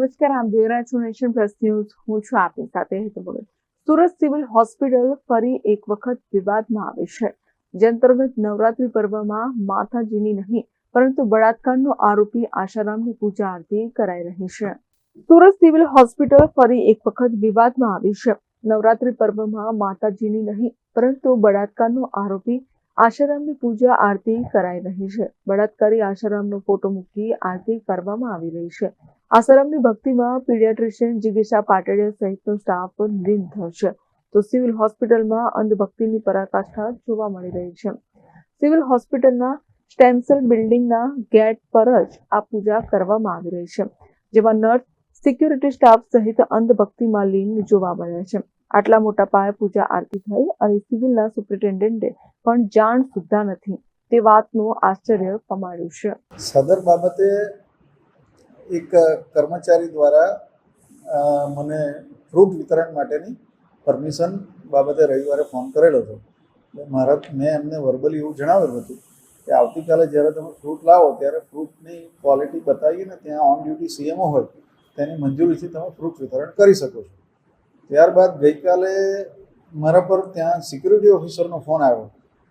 નમસ્કાર આપ જોઈ હું છું આપની સાથે હેતુ સુરત સિવિલ હોસ્પિટલ ફરી એક વખત વિવાદમાં આવી છે જે અંતર્ગત નવરાત્રી પર્વમાં માતાજીની નહીં પરંતુ બળાત્કારનો આરોપી આશારામની પૂજા આરતી કરાઈ રહી છે સુરત સિવિલ હોસ્પિટલ ફરી એક વખત વિવાદમાં આવી છે નવરાત્રી પર્વમાં માતાજીની નહીં પરંતુ બળાત્કારનો આરોપી આશારામની પૂજા આરતી કરાઈ રહી છે બળાત્કારી આશારામનો ફોટો મૂકી આરતી કરવામાં આવી રહી છે આસારામની ભક્તિમાં પીડિયાટ્રિશિયન જિગીશા પાટડિયા સહિતનો સ્ટાફ લીન થશે તો સિવિલ હોસ્પિટલમાં અંધભક્તિની પરાકાષ્ઠા જોવા મળી રહી છે. સિવિલ હોસ્પિટલના સ્ટેન્સલ બિલ્ડિંગના ગેટ પર જ આ પૂજા કરવામાં આવી રહી છે. જેમાં નર્સ, સિક્યુરિટી સ્ટાફ સહિત અંધભક્તિમાં લીન જોવા મળ્યા છે. આટલા મોટા પાયે પૂજા આરતી થઈ અને સિવિલના સુપ્રિન્ટેન્ડન્ટે પણ જાણ સુદ્ધા નથી. તે વાતનું આશ્ચર્ય પમાડ્યું છે. સદર બાબતે એક કર્મચારી દ્વારા મને ફ્રૂટ વિતરણ માટેની પરમિશન બાબતે રવિવારે ફોન કરેલો હતો. મારા, મેં એમને વર્બલી એવું જણાવેલું હતું કે આવતીકાલે જ્યારે તમે ફ્રૂટ લાવો ત્યારે ફ્રૂટની ક્વોલિટી બતાવીને ત્યાં ઓન ડ્યુટી સીએમઓ હોય, તેની મંજૂરીથી તમે ફ્રૂટ વિતરણ કરી શકો છો. ત્યારબાદ ગઈકાલે મારા પર ત્યાં સિક્યુરિટી ઓફિસરનો ફોન આવ્યો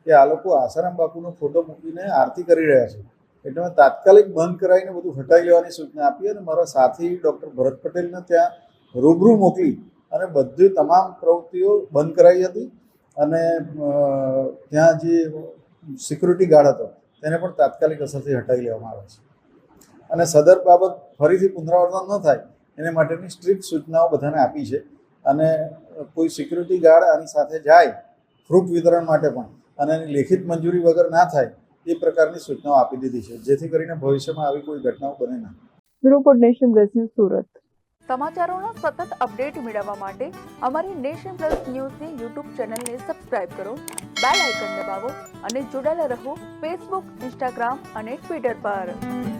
કે આ લોકો આસારામ બાપુનો ફોટો મૂકીને આરતી કરી રહ્યા છે. એટલે મેં તાત્કાલિક બંધ કરાવીને બધું હટાવી લેવાની સૂચના આપી અને મારા સાથી ડૉક્ટર ભરત પટેલને ત્યાં રૂબરૂ મોકલી અને બધી તમામ પ્રવૃત્તિઓ બંધ કરાવી હતી. અને ત્યાં જે સિક્યુરિટી ગાર્ડ હતો, તેને પણ તાત્કાલિક અસરથી હટાવી લેવામાં આવે છે. અને સદર બાબત ફરીથી પુનરાવર્તન ન થાય, એને માટેની સ્ટ્રિક્ટ સૂચનાઓ બધાને આપી છે. અને કોઈ સિક્યુરિટી ગાર્ડ આની સાથે જાય ફ્રૂટ વિતરણ માટે પણ, અને એની લેખિત મંજૂરી વગર ના થાય એ પ્રકારની સૂચનાઓ આપી દીધી છે જેથી કરીને ભવિષ્યમાં આવી કોઈ ઘટનાઓ બને ના. Report nation plus news Surat. સમાચારોના સતત અપડેટ મેળવવા માટે અમારી નેશન પ્લસ ન્યૂઝની યુટ્યુબ ચેનલને સબસ્ક્રાઇબ કરો બેલ આઇકન દબાવો અને જોડાયેલા રહો ફેસબુક ઇન્સ્ટાગ્રામ અને ટ્વિટર પર.